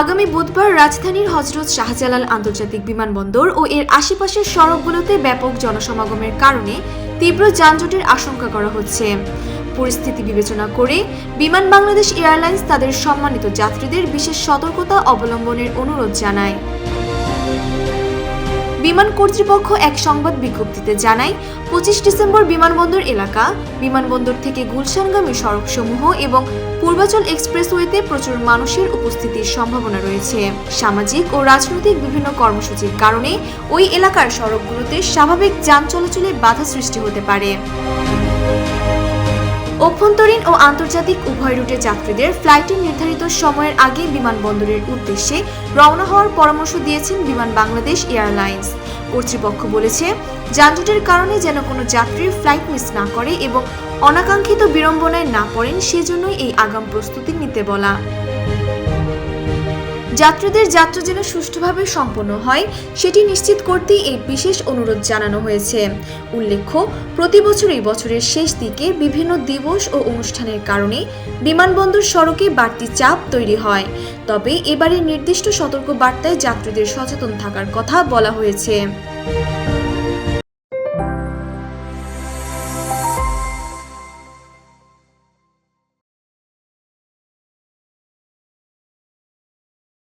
আগামী বুধবার রাজধানীর হজরত শাহজালাল আন্তর্জাতিক বিমানবন্দর ও এর আশেপাশের সড়কগুলোতে ব্যাপক জনসমাগমের কারণে তীব্র যানজটের আশঙ্কা করা হচ্ছে। পরিস্থিতি বিবেচনা করে বিমান বাংলাদেশ এয়ারলাইন্স তাদের সম্মানিত যাত্রীদের বিশেষ সতর্কতা অবলম্বনের অনুরোধ জানায়। বিমান কর্তৃপক্ষ এক সংবাদ বিজ্ঞপ্তিতে জানায়, পঁচিশ ডিসেম্বর বিমানবন্দর এলাকা, বিমানবন্দর থেকে গুলশানগামী সড়কসমূহ এবং পূর্বাচল এক্সপ্রেসওয়েতে প্রচুর মানুষের উপস্থিতির সম্ভাবনা রয়েছে। সামাজিক ও রাজনৈতিক বিভিন্ন কর্মসূচির কারণে ওই এলাকার সড়কগুলোতে স্বাভাবিক যান চলাচলে বাধা সৃষ্টি হতে পারে। অভ্যন্তরীণ ও আন্তর্জাতিক উভয় রুটে যাত্রীদের ফ্লাইটের নির্ধারিত সময়ের আগে বিমানবন্দরের উদ্দেশ্যে রওনা হওয়ার পরামর্শ দিয়েছেন বিমান বাংলাদেশ এয়ারলাইন্স। কর্তৃপক্ষ বলেছে, যানজটের কারণে যেন কোনো যাত্রীর ফ্লাইট মিস না করে এবং অনাকাঙ্ক্ষিত বিড়ম্বনায় না পড়েন, সেজন্যই এই আগাম প্রস্তুতি নিতে বলা। যাত্রীদের যাত্রা যেন সুষ্ঠুভাবে সম্পন্ন হয়, সেটি নিশ্চিত করতে এই বিশেষ অনুরোধ জানানো হয়েছে। উল্লেখ্য, প্রতি বছর এই বছরের শেষ দিকে বিভিন্ন দিবস ও অনুষ্ঠানের কারণে বিমানবন্দর সড়কে বাড়তি চাপ তৈরি হয়। তবে এবারে নির্দিষ্ট সতর্ক বার্তায় যাত্রীদের সচেতন থাকার কথা বলা হয়েছে।